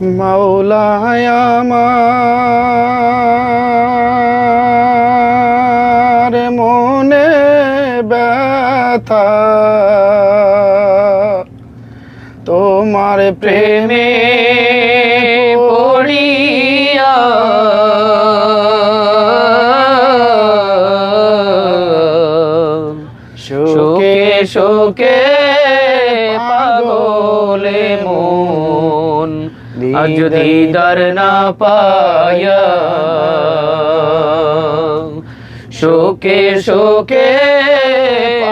মাওলায় মনে ব্যথা। তোমার প্রেমে শোকে শোকে পাগলে মন আজ দিদার না পায়া। শোকে শোকে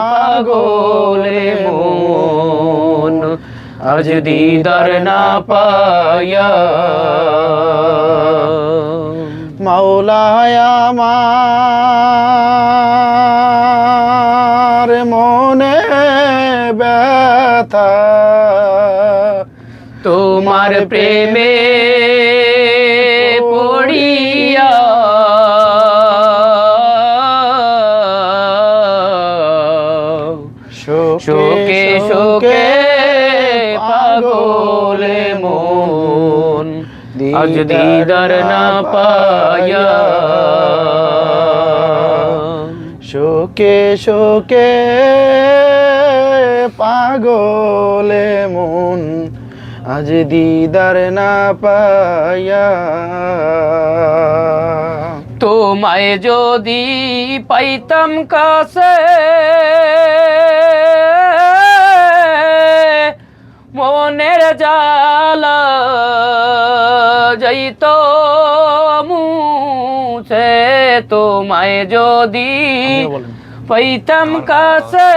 পাগলে মন। আজ দিদার না পায়া। মাওলায় আমার মনে ব্যথা। তোমার প্রেমে পড়িয়া। শোকে শোকে পাগলে মন। আজ দিদার না পায়া শোকে শোকে পাগলে মন। আজ দিদার না পায়া তোমায় যদি পাইতাম কাছে মনের জালা যাইত মুছে। তোমায় যদি পাইতাম কাছে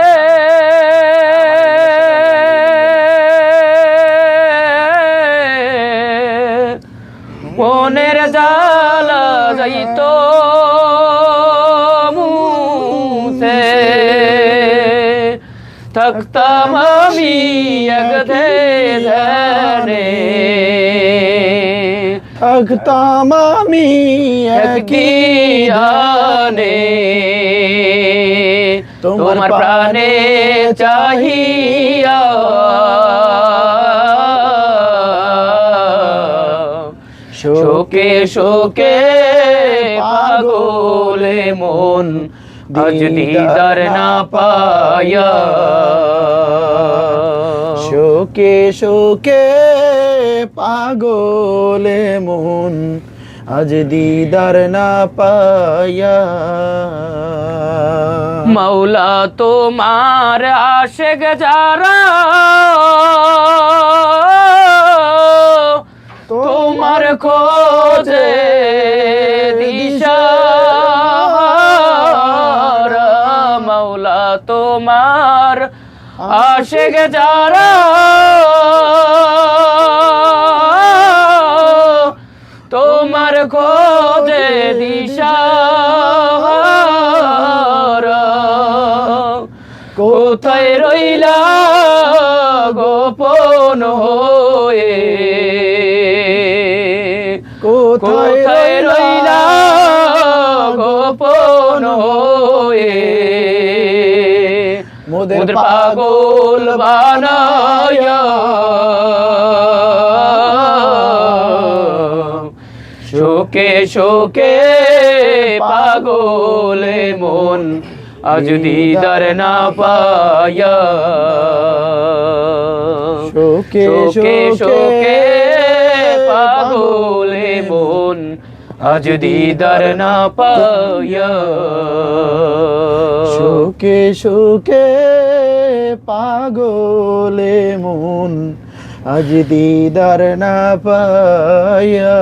মনের জালা যাইত মুছে। থাকতাম আমি একধে ধ্যানে। থাকতাম আমি একই আনে তোমার প্রাণে চাহিয়া শোকে শোকে পাগলে মন আজ দিদার না পায়া। শোকে শোকে পাগলে মন আজ দিদার না পায়া। মৌলা তোমার আশেক যারা খোঁজে মৌলা তোমার আশেক যারা তোমার খোঁজে দিশা কোথায় রইলা গোপন হয়ে কোথায় রইলা গোপন হয়ে। মোদের পাগল বানায়া। শোকে শোকে পাগলে মন আজ দিদার না পায়া। শোকে শোকে শোকে পাগলে আজ দিদার না পায়া সুখে পাগলে মন আজ দিদার না পায়া।